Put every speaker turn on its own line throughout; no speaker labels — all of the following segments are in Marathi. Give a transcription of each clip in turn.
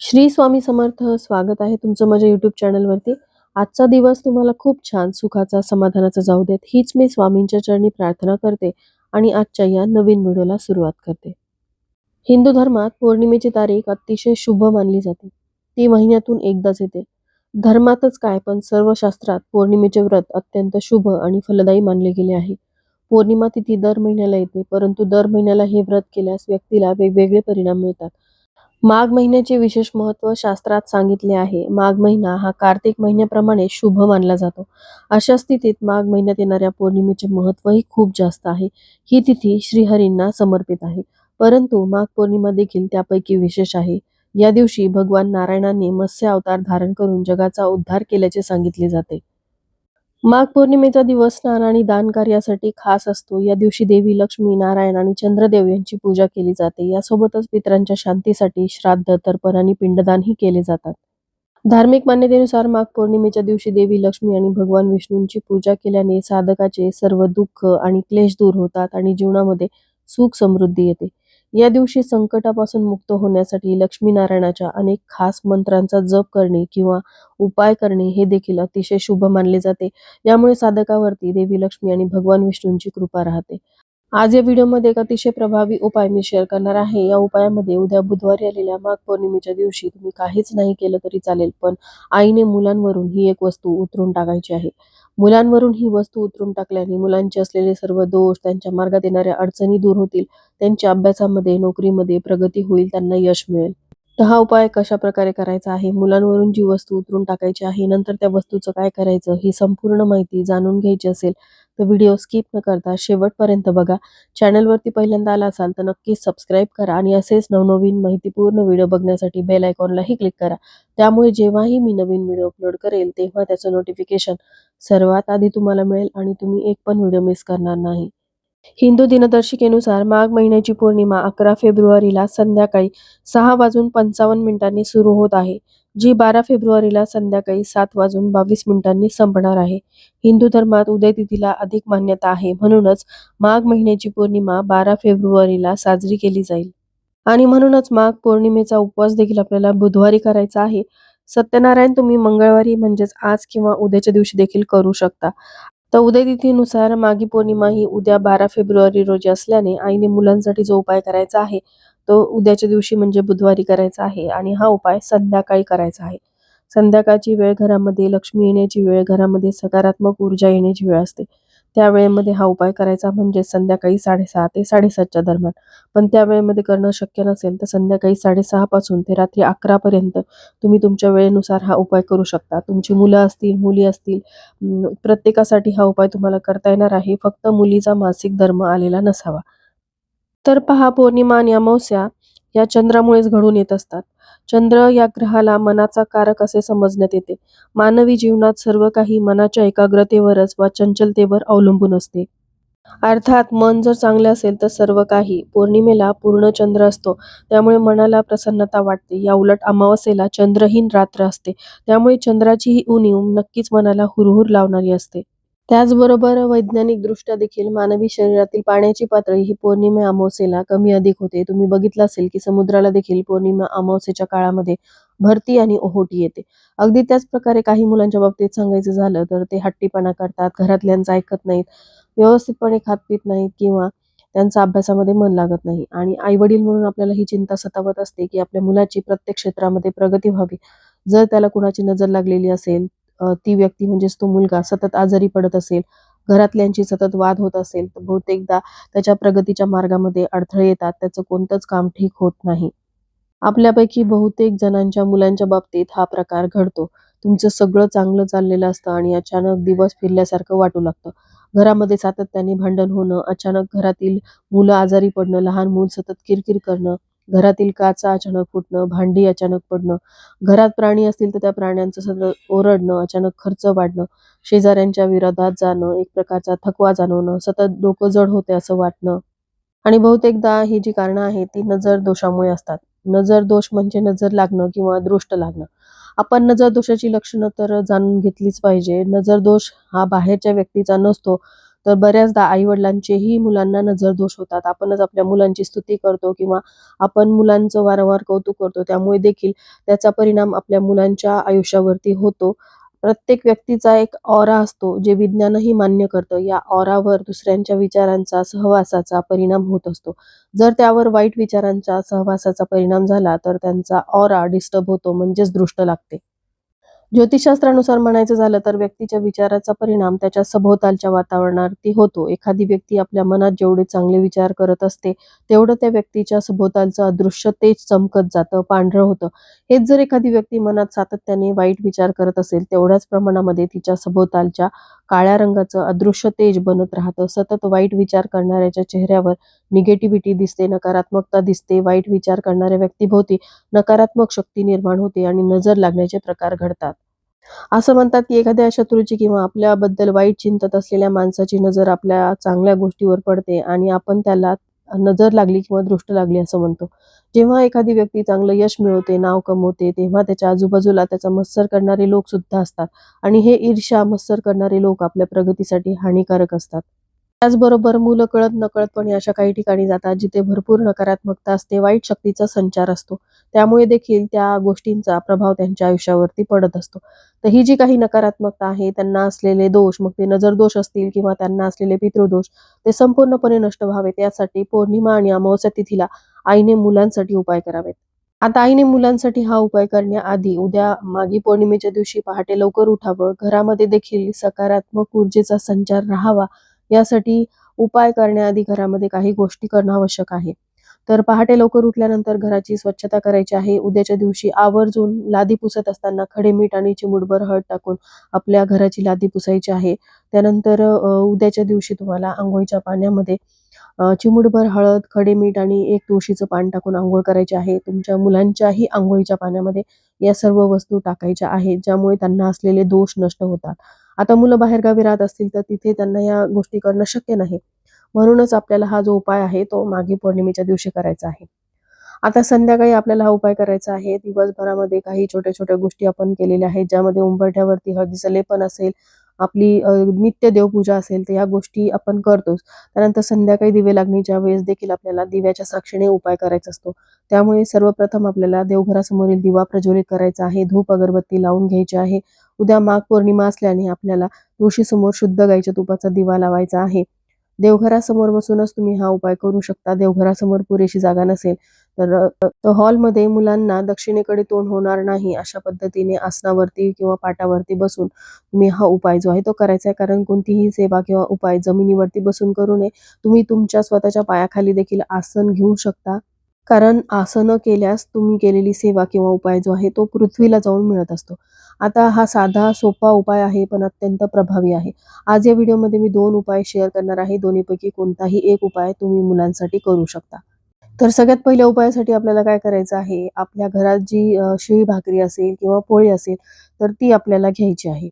श्री स्वामी समर्थ स्वागत आहे तुमचं माझ्या युट्यूब चॅनलवरती आजचा दिवस तुम्हाला खूप छान सुखाचा समाधानाचा जाऊ देत. हीच मी स्वामींच्या चरणी प्रार्थना करते आणि आजच्या या नवीन व्हिडिओला सुरुवात करते. हिंदू धर्मात पौर्णिमेची तारीख अतिशय शुभ मानली जाते. ती महिन्यातून एकदाच येते. धर्मातच काय पण सर्व शास्त्रात पौर्णिमेचे व्रत अत्यंत शुभ आणि फलदायी मानले गेले आहे. पौर्णिमा तिथी दर महिन्याला येते परंतु दर महिन्याला हे व्रत केल्यास व्यक्तीला वेगवेगळे परिणाम मिळतात. माघ महिन्याचे विशेष महत्त्व शास्त्रात सांगितले आहे. माघ महिना हा कार्तिक महिन्याप्रमाणे शुभ मानला जातो. अशा स्थितीत माघ महिन्यात येणाऱ्या पौर्णिमेचे महत्त्वही खूप जास्त आहे. ही तिथी श्रीहरींना समर्पित आहे. परंतु माघ पौर्णिमा देखील त्यापैकी विशेष आहे. या दिवशी भगवान नारायणांनी मत्स्य अवतार धारण करून जगाचा उद्धार केल्याचे सांगितले जाते. माघ पौर्णिमेचा दिवस स्नान आणि दान कार्यासाठी खास असतो. या दिवशी देवी लक्ष्मी नारायण आणि चंद्रदेव यांची पूजा केली जाते. यासोबतच पितरांच्या शांतीसाठी श्राद्ध तर्पण आणि पिंडदानही केले जातात. धार्मिक मान्यतेनुसार माघ पौर्णिमेच्या दिवशी देवी लक्ष्मी आणि भगवान विष्णूंची पूजा केल्याने साधकाचे सर्व दुःख आणि क्लेश दूर होतात आणि जीवनामध्ये सुख समृद्धी येते. या दिवशी संकटापासून मुक्त होण्यासाठी लक्ष्मीनारायणाच्या अनेक खास मंत्रांचा जप करणे किंवा उपाय करणे हे देखील अतिशय शुभ मानले जाते. यामुळे साधकावरती देवी लक्ष्मी आणि भगवान विष्णूंची कृपा राहते. आज या व्हिडिओमध्ये एक अतिशय प्रभावी उपाय मी शेअर करणार आहे. या उपायामध्ये उद्या बुधवारी आलेल्या माघ पौर्णिमेच्या दिवशी तुम्ही काहीच नाही केलं तरी चालेल पण आईने मुलांवरून ही एक वस्तू उतरून टाकायची आहे. मुलांवरून ही वस्तू उतरून टाकल्याने मुलांचे असलेले सर्व दोष त्यांच्या मार्गात येणाऱ्या अडचणी दूर होतील. त्यांच्या अभ्यासामध्ये नोकरीमध्ये प्रगती होईल त्यांना यश मिळेल. तर हा उपाय कशा प्रकारे करायचा आहे? मुलांवरून जी वस्तू उतरून टाकायची आहे नंतर त्या वस्तूचं काय करायचं? ही संपूर्ण माहिती जाणून घ्यायची असेल तर व्हिडिओ स्किप न करता शेवटपर्यंत बघा. चॅनलवरती पहिल्यांदा आला असाल तर नक्कीच सबस्क्राईब करा आणि असेच नवनवीन माहितीपूर्ण व्हिडिओ बघण्यासाठी बेल आयकॉनलाही क्लिक करा. त्यामुळे जेव्हाही मी नवीन व्हिडिओ अपलोड करेल तेव्हा त्याचं नोटिफिकेशन सर्वात आधी तुम्हाला मिळेल आणि तुम्ही एक पण व्हिडिओ मिस करणार नाही. हिंदू दिनदर्शिकेनुसार माघ महिन्याची पौर्णिमा अकरा फेब्रुवारीला संध्याकाळी सहा वाजून पंचावन्न मिनिटांनी सुरू होत आहे. जी बारा फेब्रुवारीला संध्याकाळी सात वाजून बावीस मिनिटांनी संपणार आहे. हिंदू धर्मात उदय तिथीला अधिक मान्यता आहे. म्हणूनच माघ महिन्याची पौर्णिमा बारा फेब्रुवारीला साजरी केली जाईल. आणि म्हणूनच माघ पौर्णिमेचा उपवास देखील आपल्याला बुधवारी करायचा आहे. सत्यनारायण तुम्ही मंगळवारी म्हणजेच आज किंवा उद्याच्या दिवशी देखील करू शकता. तर उदयतिथीनुसार माघी पौर्णिमा ही उद्या बारा फेब्रुवारी रोजी असल्याने आईने मुलांसाठी जो उपाय करायचा आहे तो उद्याच्या दिवशी म्हणजे बुधवारी करायचा आहे आणि हा उपाय संध्याकाळी करायचा आहे. संध्याकाळची वेळ घरामध्ये लक्ष्मी येण्याची वेळ घरामध्ये सकारात्मक ऊर्जा येण्याची वेळ असते. त्या वेळेमध्ये हा उपाय करायचा म्हणजे संध्याकाळी साडेसहा ते साडेसातच्या दरम्यान. पण त्या वेळेमध्ये करणं शक्य नसेल तर संध्याकाळी साडेसहापासून ते रात्री अकरापर्यंत तुम्ही तुमच्या वेळेनुसार हा उपाय करू शकता. तुमची मुलं असतील मुली असतील प्रत्येकासाठी हा उपाय तुम्हाला करता येणार आहे. फक्त मुलीचा मासिक धर्म आलेला नसावा. तर पहा पौर्णिमा आणि अमावस्या या चंद्रामुळेच घडून येत असतात. चंद्र या ग्रहाला मनाचा कारक असे समजण्यात येते. मानवी जीवनात सर्व काही मनाच्या एकाग्रतेवरच व चंचलतेवर अवलंबून असते. अर्थात मन जर चांगले असेल तर सर्व काही पौर्णिमेला पूर्ण चंद्र असतो. त्यामुळे मनाला प्रसन्नता वाटते. या उलट अमावस्येला चंद्रहीन रात्र असते. त्यामुळे चंद्राची ही उणीव नक्कीच मनाला हुरहुर लावणारी असते. त्याचबरोबर वैज्ञानिक दृष्ट्या देखील मानवी शरीरातील पाण्याची पातळी ही पौर्णिमा अमावस्येला कमी अधिक होते. तुम्ही बघितलं असेल की समुद्राला देखील पौर्णिमा अमावस्येच्या काळामध्ये भरती आणि ओहोटी येते. अगदी त्याच प्रकारे काही मुलांच्या बाबतीत सांगायचं झालं तर ते हट्टीपणा करतात घरातल्यांचं ऐकत नाहीत व्यवस्थितपणे खात पित नाहीत किंवा त्यांचा अभ्यासामध्ये मन लागत नाही. आणि आई वडील म्हणून आपल्याला ही चिंता सतावत असते की आपल्या मुलाची प्रत्येक क्षेत्रामध्ये प्रगती व्हावी. जर त्याला कुणाची नजर लागलेली असेल ती व्यक्ती म्हणजेच तो मुलगा सतत आजारी पडत असेल घरातल्यांची सतत वाद होत असेल तर बहुतेकदा त्याच्या प्रगतीच्या मार्गामध्ये अडथळे येतात त्याचं कोणतंच काम ठीक होत नाही. आपल्यापैकी बहुतेक जणांच्या मुलांच्या बाबतीत हा प्रकार घडतो. तुमचं सगळं चांगलं चाललेलं असतं आणि अचानक दिवस फिरल्यासारखं वाटू लागतं. घरामध्ये सातत्याने भांडण होणं अचानक घरातील मुलं आजारी पडणं लहान मूल सतत किरकिर करणं घरातील काचा अचानक फुटणं भांडी अचानक पडणं घरात प्राणी असतील तर त्या प्राण्यांचं सतत ओरडणं अचानक खर्च वाढणं शेजाऱ्यांच्या विरोधात जाणं एक प्रकारचा थकवा जाणवणं सतत डोकं जड होते असं वाटणं. आणि बहुतेकदा ही जी कारणं आहेत ती नजर दोषामुळे असतात. नजर दोष म्हणजे नजर लागणं किंवा दृष्ट लागणं. आपण नजर दोषाची लक्षणं तर जाणून घेतलीच पाहिजे. नजर दोष हा बाहेरच्या व्यक्तीचा नसतो तर बऱ्याचदा आई वडिलांचेही मुलांना नजर दोष होतात. आपणच आपल्या मुलांची स्तुती करतो किंवा आपण मुलांचं वारंवार कौतुक करतो त्यामुळे देखील त्याचा परिणाम आपल्या मुलांच्या आयुष्यावरती होतो. प्रत्येक व्यक्तीचा एक ऑरा असतो जे विज्ञानही मान्य करतं. या ऑरावर दुसऱ्यांच्या विचारांचा सहवासाचा परिणाम होत असतो. जर त्यावर वाईट विचारांचा सहवासाचा परिणाम झाला तर त्यांचा ऑरा डिस्टर्ब होतो म्हणजेच दृष्ट लागते. ज्योतिषशास्त्रानुसार म्हणायचं झालं तर व्यक्तीच्या विचाराचा परिणाम त्याच्या सभोवतालच्या वातावरणावरती होतो. एखादी व्यक्ती आपल्या मनात जेवढे चांगले विचार करत असते तेवढं त्या व्यक्तीच्या सभोवतालचं अदृश्य तेज चमकत जातं पांढरं होतं. हेच जर एखादी व्यक्ती मनात सातत्याने वाईट विचार करत असेल तेवढ्याच प्रमाणामध्ये तिच्या सभोवतालच्या काळ्या रंगाचं अदृश्य तेज बनत राहतं. सतत वाईट विचार करणाऱ्याच्या चेहऱ्यावर निगेटिव्हिटी दिसते नकारात्मकता दिसते वाईट विचार करणाऱ्या व्यक्तीभोवती नकारात्मक शक्ती निर्माण होते आणि नजर लागण्याचे प्रकार घडतात. असं म्हणतात की एखाद्या शत्रूची किंवा आपल्याबद्दल वाईट चिंतत असलेल्या माणसाची नजर आपल्या चांगल्या गोष्टीवर पडते आणि आपण त्याला नजर लागली किंवा दृष्ट लागली असं म्हणतो. जेव्हा एखादी व्यक्ती चांगलं यश मिळवते नाव कमवते तेव्हा त्याच्या आजूबाजूला त्याचा मत्सर करणारे लोक सुद्धा असतात. आणि हे ईर्ष्या मत्सर करणारे लोक आपल्या प्रगतीसाठी हानिकारक असतात. त्याचबरोबर मुलं कळत नकळतपणे अशा काही ठिकाणी जातात जिथे भरपूर नकारात्मकता असते वाईट शक्तीचा संचार असतो. त्यामुळे देखील त्या गोष्टींचा प्रभाव त्यांच्या आयुष्यावरती पडत असतो. तर ही जी काही नकारात्मकता आहे त्यांना असलेले दोष मग ते नजर दोष असतील किंवा त्यांना असलेले पितृदोष ते संपूर्णपणे नष्ट व्हावेत. यासाठी पौर्णिमा आणि अमावस्या तिथीला आईने मुलांसाठी उपाय करावेत. आता आईने मुलांसाठी हा उपाय करण्याआधी उद्या मागी पौर्णिमेच्या दिवशी पहाटे लवकर उठावं. घरामध्ये देखील सकारात्मक ऊर्जेचा संचार राहावा. यासाठी उपाय करण्याआधी घरामध्ये काही गोष्टी करणं आवश्यक आहे. तर पहाटे लवकर उठल्यानंतर घराची स्वच्छता करायची आहे. उद्याच्या दिवशी आवर्जून लादी पुसत असताना खडे मीठ आणि चिमुटभर हळद टाकून आपल्या घराची लादी पुसायची आहे. त्यानंतर उद्याच्या दिवशी तुम्हाला आंघोळीच्या पाण्यामध्ये चिमूटभर हळद खडे मीठ आणि एक तुळशीचं पान टाकून आंघोळ करायची आहे. तुमच्या मुलांच्याही आंघोळीच्या पाण्यामध्ये या सर्व वस्तू टाकायच्या आहेत ज्यामुळे त्यांना असलेले दोष नष्ट होतात. आता मुलं बाहेरगावी राहत असतील तर तिथे त्यांना या गोष्टी करणं शक्य नाही. म्हणूनच आपल्याला हा जो उपाय आहे तो मागे पौर्णिमेच्या दिवशी करायचा आहे. आता संध्याकाळी आपल्याला हा उपाय करायचा आहे. दिवसभरामध्ये काही छोट्या छोट्या गोष्टी आपण केलेल्या आहेत ज्यामध्ये उंबरठ्यावरती हळदीचं लेपन असेल आपली नित्य देवपूजा असेल तर या गोष्टी आपण करतोच. त्यानंतर संध्याकाळी दिवे लागणीच्या वेळेस देखील आपल्याला दिव्याच्या साक्षीने उपाय करायचा असतो. त्यामुळे सर्वप्रथम आपल्याला देवघरासमोरील दिवा प्रज्वलित करायचा आहे. धूप अगरबत्ती लावून घ्यायची आहे. उद्या माघ पौर्णिमा असल्याने आपल्याला तुळशीसमोर शुद्ध गाईच्या तुपाचा दिवा लावायचा आहे. देवघरासमोर बसूनच तुम्ही हा उपाय करू शकता. देवघरासमोर पुरेशी जागा नसेल तर हॉलमध्ये मुलांना दक्षिणेकडे तोंड होणार नाही अशा पद्धतीने आसनावरती किंवा पाटावरती बसून तुम्ही हा उपाय जो आहे तो करायचा आहे. कारण कोणतीही सेवा किंवा उपाय जमिनीवरती बसून करू नये. तुम्ही तुमच्या स्वतःच्या पायाखाली देखील आसन घेऊ शकता. कारण आसनं केल्यास तुम्ही केलेली सेवा किंवा उपाय जो आहे तो पृथ्वीला जाऊन मिळत असतो. आता हा साधा सोपा उपाय आहे पण अत्यंत प्रभावी आहे. आज या व्हिडिओमध्ये मी दोन उपाय शेअर करणार आहे. दोन्हीपैकी कोणताही एक उपाय तुम्ही मुलांसाठी करू शकता. तर सगळ्यात पहिल्या उपायासाठी आपल्याला काय करायचं आहे? आपल्या घरात जी शिळी भाकरी असेल किंवा पोळी असेल तर ती आपल्याला घ्यायची आहे.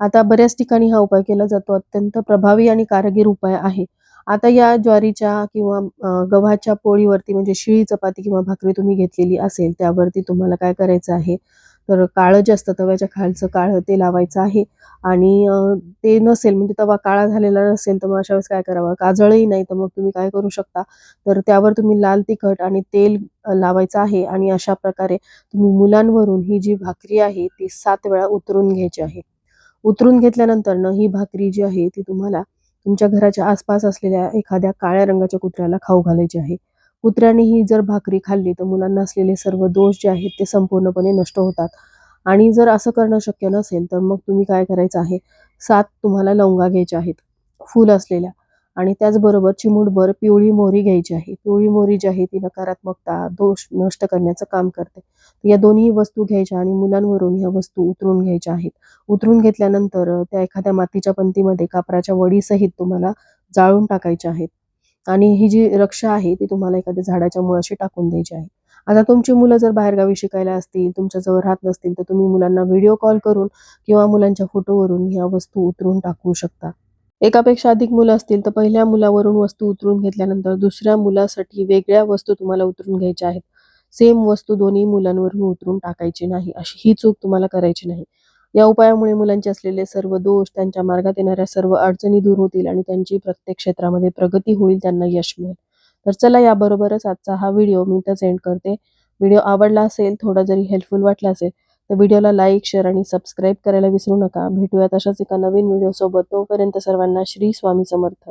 आता बऱ्याच ठिकाणी हा उपाय केला जातो. अत्यंत प्रभावी आणि कारागीर उपाय आहे. आता या ज्वारीच्या किंवा गव्हाच्या पोळीवरती म्हणजे शिळी चपाती किंवा भाकरी तुम्ही घेतलेली असेल त्यावरती तुम्हाला काय करायचं आहे? तर काळं जे असतं तव्याच्या खालचं काळं ते लावायचं आहे. आणि ते नसेल म्हणजे तवा काळा झालेला नसेल तर मग अशा वेळेस काय करावं? काजळही नाही तर मग तुम्ही काय करू शकता? तर त्यावर तुम्ही लाल तिखट आणि तेल लावायचं आहे. आणि अशा प्रकारे तुम्ही मुलांवरून ही जी भाकरी आहे ती सात वेळा उतरून घ्यायची आहे. उतरून घेतल्यानंतर न ही भाकरी जी आहे ती तुम्हाला तुमच्या घराच्या आसपास असलेल्या एखाद्या काळ्या रंगाच्या कुत्र्याला खाऊ घालायची आहे. कुत्र्याने ही जर भाकरी खाल्ली तर मुलांना असलेले सर्व दोष जे आहेत ते संपूर्णपणे नष्ट होतात. आणि जर असं करणं शक्य नसेल तर मग तुम्ही काय करायचं आहे? सात तुम्हाला लवंगा घ्यायच्या आहेत. फुल असलेल्या. आणि त्याचबरोबर चिमुटभर पिवळी मोहरी घ्यायची आहे. पिवळी मोहरी जी आहे ती नकारात्मकता दोष नष्ट करण्याचं काम करते. या दोन्ही वस्तू घ्यायच्या आणि मुलांवरून ह्या वस्तू उतरून घ्यायच्या आहेत. उतरून घेतल्यानंतर त्या एखाद्या मातीच्या पंतीमध्ये कापराच्या वडीसहित तुम्हाला जाळून टाकायच्या आहेत. आणि ही जी रक्षा आहे ती तुम्हाला एखाद्या झाडाच्या मुळाशी टाकून द्यायची आहे. आता तुमची मुलं जर बाहेरगावी शिकायला असतील तुमच्याजवळ राहत नसतील तर तुम्ही मुलांना व्हिडिओ कॉल करून किंवा मुलांच्या फोटोवरून ह्या वस्तू उतरून टाकू शकता. एकापेक्षा अधिक मुलं असतील तर पहिल्या मुलावरून वस्तू उतरून घेतल्यानंतर दुसऱ्या मुलासाठी वेगळ्या वस्तू तुम्हाला उतरून घ्यायच्या आहेत. सेम वस्तू दोन्ही मुलांवरून उतरून टाकायची नाही अशी ही चूक तुम्हाला करायची नाही. या उपायामुळे मुलांचे असलेले सर्व दोष त्यांच्या मार्गात येणाऱ्या सर्व अडचणी दूर होतील आणि त्यांची प्रत्येक क्षेत्रामध्ये प्रगती होईल त्यांना यश मिळेल. तर चला याबरोबरच आजचा हा व्हिडिओ मी तर सेंड करते. व्हिडिओ आवडला असेल थोडा जरी हेल्पफुल वाटला असेल तर व्हिडिओला लाईक शेअर आणि सबस्क्राईब करायला विसरू नका. भेटूयात अशाच एका नवीन व्हिडिओ सोबत तोपर्यंत सर्वांना श्री स्वामी समर्थ.